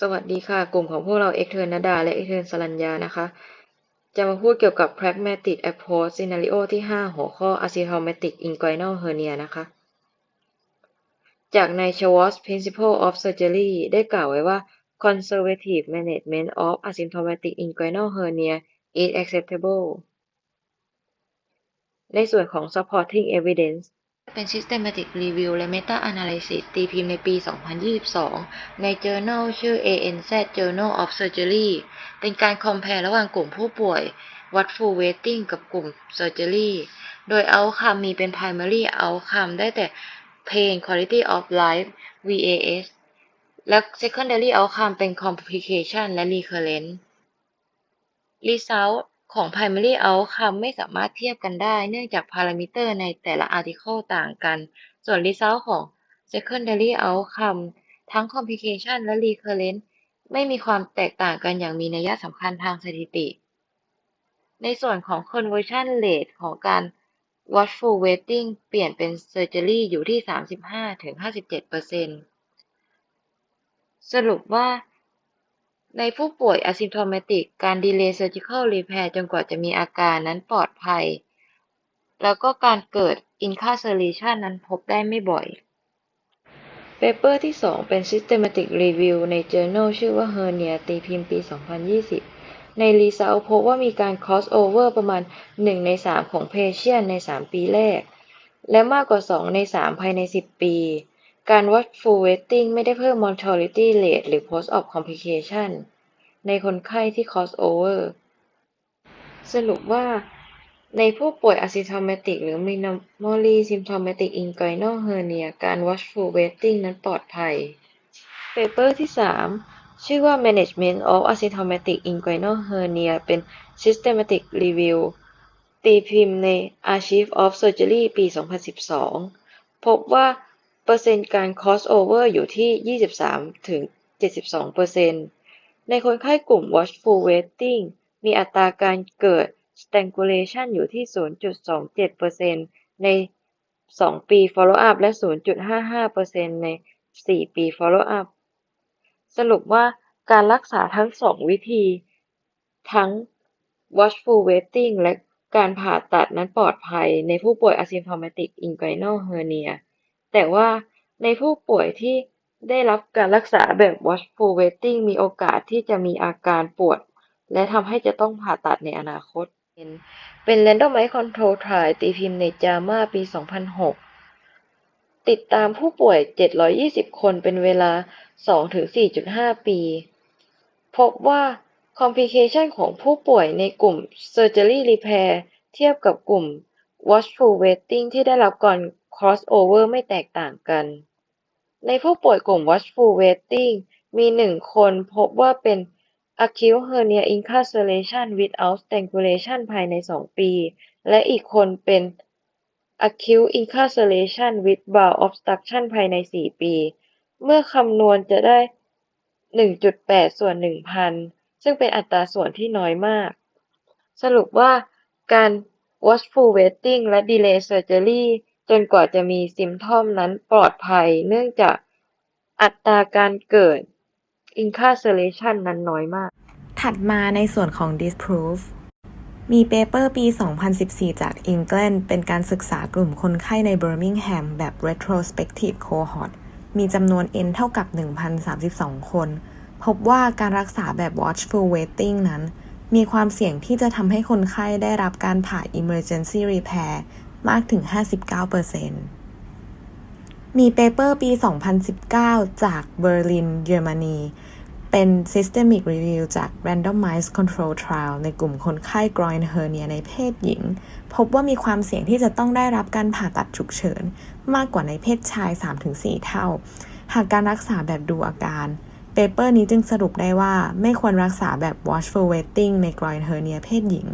สวัสดีค่ะ กลุ่มของพวกเราเอกเทิร์นนดา และเอกเทิร์นสรัญญานะคะ จะมาพูดเกี่ยวกับ pragmatic approach scenario ที่ 5 หัวข้อ asymptomatic inguinal hernia นะคะ จากใน Schwartz Principle of Surgery ได้กล่าวไว้ว่า conservative management of asymptomatic inguinal hernia is acceptable ในส่วนของ supporting evidence เป็น systematic review และ meta analysis ตีพิมพ์ในปี 2022 ใน journal ชื่อ ANZ Journal of Surgery เป็นการ compare ระหว่างกลุ่มผู้ป่วยวัด full waiting กับกลุ่ม surgery โดย outcome มีเป็น primary outcome ได้แต่ pain quality of life VAS และ secondary outcome เป็น complication และ recurrence result ของ primary outcome ไม่สามารถเทียบกันได้ เนื่องจากพารามิเตอร์ในแต่ละ article ต่างกัน ส่วน result ของ secondary outcome ทั้ง complication และ recurrence ไม่มีความแตกต่างกันอย่างมีนัยสำคัญทางสถิติ ในส่วนของ conversion rate ของการ watchful waiting เปลี่ยนเป็น surgery อยู่ที่ 35-57%สรุปว่า ในผู้ป่วย asymptomatic การ delay surgical repair จนกว่าจะมีอาการนั้นปลอดภัย แล้วก็การเกิด incarceration นั้นพบได้ไม่บ่อย เปเปอร์ที่ 2 เป็น systematic review ใน journal ชื่อว่า hernia ตีพิมพ์ปี 2020 ใน result พบว่ามีการ cross over ประมาณ 1 ใน 3 ของ patient ใน 3 ปีแรก และมากกว่า 2 ใน 3 ภายใน 10 ปี การ watchful waiting ไม่ได้เพิ่ม mortality rate หรือ post-op complication ในคนไข้ที่ cross over สรุปว่าในผู้ป่วย asymptomatic หรือ minimally symptomatic inguinal hernia การ watchful waiting นั้นปลอดภัย เปเปอร์ที่ 3 ชื่อว่า management of asymptomatic inguinal hernia เป็น systematic review ตีพิมพ์ใน Archive of Surgery ปี 2012 พบว่า เปอร์เซ็นต์การ crossover อยู่ที่ 23 ถึง 72เปอร์เซ็นต์ในคนไข้กลุ่ม watchful waiting มีอัตราการเกิด strangulation อยู่ที่ 0.27เปอร์เซ็นต์ใน 2 ปี follow up และ 0.55เปอร์เซ็นต์ใน 4 ปี follow up สรุปว่าการรักษาทั้ง 2 วิธี ทั้ง watchful waiting และการผ่าตัดนั้นปลอดภัยในผู้ป่วย asymptomatic inguinal hernia แต่ว่าในผู้ป่วยที่ได้รับการรักษาแบบ watchful waiting มีโอกาสที่จะมีอาการปวด และทำให้จะต้องผ่าตัดในอนาคต เป็น randomized control trial ตีพิมพ์ใน JAMA ปี 2006 ติดตามผู้ป่วย 720 คนเป็นเวลา 2-4.5 ปี พบว่า complication ของผู้ป่วยในกลุ่ม surgery repair เทียบกับกลุ่ม watchful waiting ที่ได้รับก่อนาร cross over ไม่แตกต่างกัน ในผู้ป่วยกลุ่ม watchful waiting มี1คนพบว่าเป็น acute hernia incarceration without strangulation ภายใน 2 ปี และอีกคนเป็น acute incarceration with bowel obstruction ภายใน 4 ปี เมื่อคำนวณจะได้ 1.8 ส่วน 1,000 ซึ่งเป็นอัตราส่วนที่น้อยมาก สรุปว่าการ watchful waiting และ delay surgery จนกว่าจะมีซิมทอมนั้นปลอดภัย เนื่องจากอัตราการเกิด incarceration นั้นน้อยมาก ถัดมาในส่วนของ disprove มีเปเปอร์ปี 2014 จาก England เป็นการศึกษากลุ่มคนไข้ใน Birmingham แบบ retrospective cohort มีจำนวน N เท่ากับ 1,032 คน พบว่าการรักษาแบบ watchful waiting นั้น มีความเสี่ยงที่จะทำให้คนไข้ได้รับการผ่า emergency repair มากถึง 59%มีเปเปอร์ปี 2019 จากเบอร์ลิน เยอรมนีเป็น systemic review จาก randomized control trial ในกลุ่มคนไข้ groin hernia ในเพศหญิง พบว่ามีความเสี่ยงที่จะต้องได้รับการผ่าตัดฉุกเฉิน มากกว่าในเพศชาย 3-4 เท่า หากการรักษาแบบดูอาการเปเปอร์นี้จึงสรุปได้ว่าไม่ควรรักษาแบบ watchful waiting ใน groin hernia เพศหญิง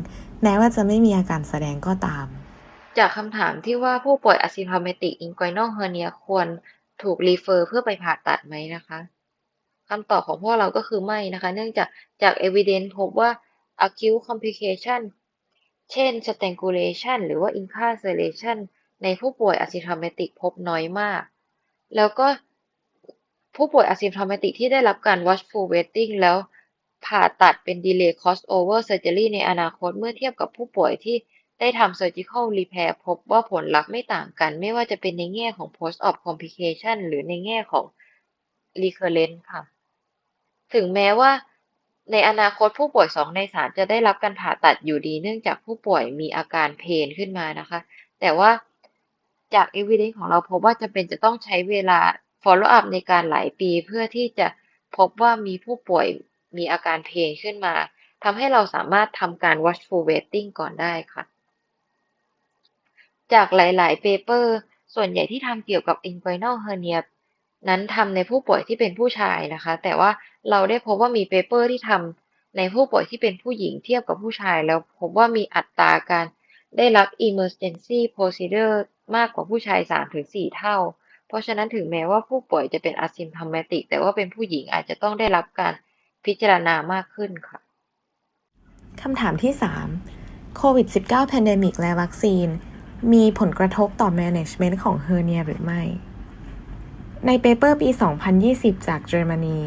แม้ว่าจะไม่มีอาการแสดงก็ตาม จากคำถามที่ว่าผู้ป่วย asymptomatic inguinal hernia ควรถูก refer เพื่อไปผ่าตัดไหมนะคะคำตอบของพวกเราก็คือไม่นะคะ เนื่องจากจาก evidence พบว่า acute complication เช่น strangulation หรือว่า incarceration ในผู้ป่วย asymptomatic พบน้อยมาก แล้วก็ผู้ป่วย asymptomatic ที่ได้รับการ watchful waiting แล้วผ่าตัดเป็น delay crossover surgery ในอนาคตเมื่อเทียบกับผู้ป่วยที่ ได้ทำ surgical repair พบว่าผลลัพธ์ไม่ต่างกัน ไม่ว่าจะเป็นในแง่ของ post-op complication หรือในแง่ของ recurrence ค่ะ ถึงแม้ว่าในอนาคตผู้ป่วย 2 ใน3จะได้รับการผ่าตัดอยู่ดี เนื่องจากผู้ป่วยมีอาการเพนขึ้นมานะคะ แต่ว่าจาก evidence ของเราพบว่าจำเป็นจะต้องใช้เวลา follow up ในการหลายปีเพื่อที่จะพบว่ามีผู้ป่วยมีอาการเพนขึ้นมาทำให้เราสามารถทำการ watchful waiting ก่อนได้ค่ะ จากหลายๆ paper ส่วนใหญ่ที่ทำเกี่ยวกับ inguinal hernia นั้นทำในผู้ป่วยที่เป็นผู้ชายนะคะ แต่ว่าเราได้พบว่ามีเปเปอร์ที่ทำในผู้ป่วยที่เป็นผู้หญิงเทียบกับผู้ชาย แล้วพบว่ามีอัตราการได้รับ emergency procedure มากกว่าผู้ชาย 3-4 เท่า เพราะฉะนั้นถึงแม้ว่าผู้ป่วยจะเป็น asymptomatic แต่ว่าเป็นผู้หญิงอาจจะต้องได้รับการพิจารณามากขึ้นค่ะคำถามที่ 3 โควิด -19 pandemic และวัคซีน มีผลกระทบต่อ management ของ hernia หรือไม่ ในเปเปอร์ปี 2020 จากเยอรมนี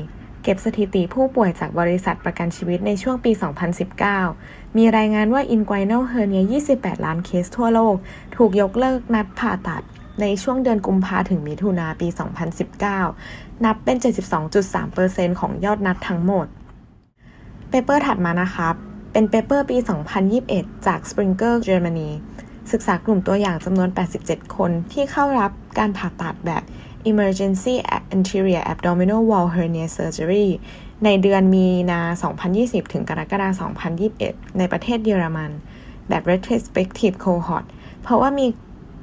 เก็บสถิติผู้ป่วยจากบริษัทประกันชีวิตในช่วงปี 2019 มีรายงานว่า inguinal hernia 28 ล้านเคสทั่วโลก ถูกยกเลิกนัดผ่าตัดในช่วงเดือนกุมภาถึงมิถุนาปี 2019 นับเป็น 72.3%ของยอดนัดทั้งหมด เปเปอร์ถัดมานะครับ เป็นเปเปอร์ปี 2021 จาก Springer Germany ศึกษากลุ่มตัวอย่างจำนวน 87 คนที่เข้ารับการผ่าตัดแบบ Emergency Anterior Abdominal Wall Hernia Surgery ในเดือนมีนา 2020 ถึงกรกฎาคม 2021 ในประเทศเยอรมัน แบบ retrospective cohort เพราะว่ามี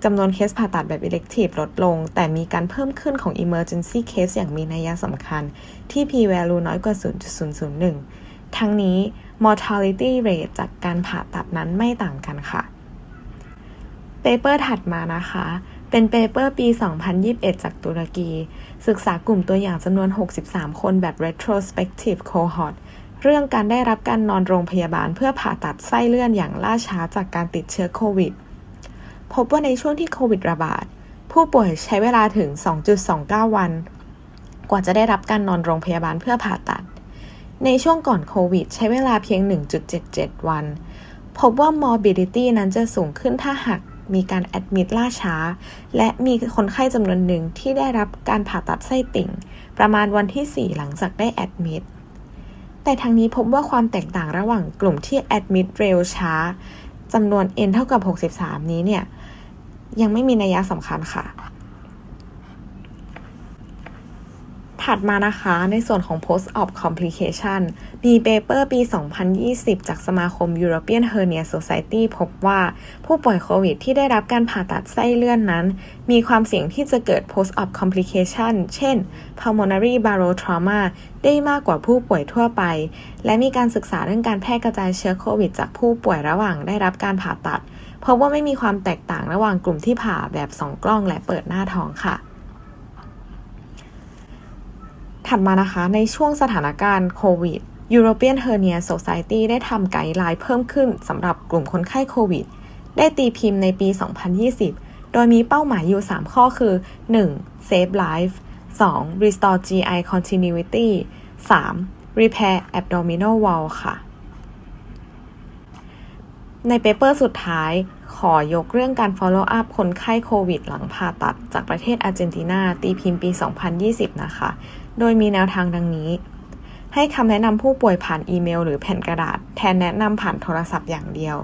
จำนวนเคสผ่าตัดแบบ elective ลดลง แต่มีการเพิ่มขึ้นของ emergency case อย่างมีนัยสำคัญ ที่ p-value น้อยกว่า 0.001 ทั้งนี้ mortality rate จากการผ่าตัดนั้นไม่ต่างกันค่ะ เปเปอร์ถัดมานะคะ เป็นเปเปอร์ปี 2021 จากตุรกี ศึกษากลุ่มตัวอย่างจำนวน 63 คนแบบ retrospective cohort เรื่องการได้รับการนอนโรงพยาบาลเพื่อผ่าตัดไส้เลื่อนอย่างล่าช้าจากการติดเชื้อโควิด พบว่าในช่วงที่โควิดระบาด ผู้ป่วยใช้เวลาถึง 2.29 วัน กว่าจะได้รับการนอนโรงพยาบาลเพื่อผ่าตัด ในช่วงก่อนโควิด ใช้เวลาเพียง 1.77 วัน พบว่า morbidity นั้นจะสูงขึ้นถ้าหาก มีการแอดมิดล่าช้า และมีคนไข้จำนวนหนึ่งที่ได้รับการผ่าตัดไส้ติ่ง ประมาณวันที่ 4 หลังจากได้แอดมิดแต่ทางนี้พบว่าความแตกต่างระหว่างกลุ่มที่แอดมิดเร็วช้าจำนวน n เท่ากับ 63 นี้เนี่ย ยังไม่มีนัยสำคัญค่ะ ถัดมานะคะในส่วนของ post op complication มีเปเปอร์ปี 2020 จากสมาคม European Hernia Society พบว่าผู้ป่วยโควิดที่ได้รับการผ่าตัดไส้เลื่อนนั้น มีความเสี่ยงที่จะเกิด post op complication เช่น pulmonary barotrauma ได้มากกว่าผู้ป่วยทั่วไป และมีการศึกษาเรื่องการแพร่กระจายเชื้อโควิด จากผู้ป่วยระหว่างได้รับการผ่าตัดพราะว่าไม่มีความแตกต่างระหว่างกลุ่มที่ผ่าแบบสองกล้องและเปิดหน้าท้องค่ะ ถัดมานะคะในช่วงสถานการณ์โควิด European Hernia Society ได้ทำไกด์ไลน์เพิ่มขึ้นสำหรับกลุ่มคนไข้โควิด ได้ตีพิมพ์ในปี 2020 โดยมีเป้าหมายอยู่ 3 ข้อคือ 1. Save life 2. Restore GI continuity 3. Repair abdominal wall ค่ะ ในเปเปอร์สุดท้าย ขอยกเรื่องการ follow up คนไข้โควิดหลังผ่าตัด จากประเทศอาร์เจนตินา ตีพิมพ์ปี 2020 นะคะ โดยมีแนวทางดังนี้ ให้คำแนะนำผู้ป่วยผ่านอีเมล หรือแผ่นกระดาษ แทนแนะนำผ่านโทรศัพท์อย่างเดียว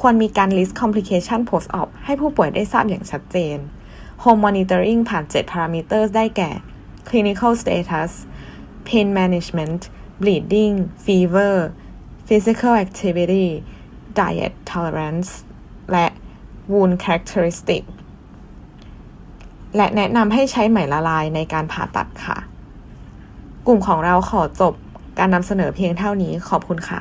ควรมีการ list complication post op ให้ผู้ป่วยได้ทราบอย่างชัดเจน home monitoring ผ่าน 7 parameters ได้แก่ clinical status pain management bleeding fever physical activity diet tolerance และ wound characteristic และแนะนำให้ใช้ไหมละลายในการผ่าตัดค่ะ กลุ่มของเราขอจบการนำเสนอเพียงเท่านี้ขอบคุณค่ะ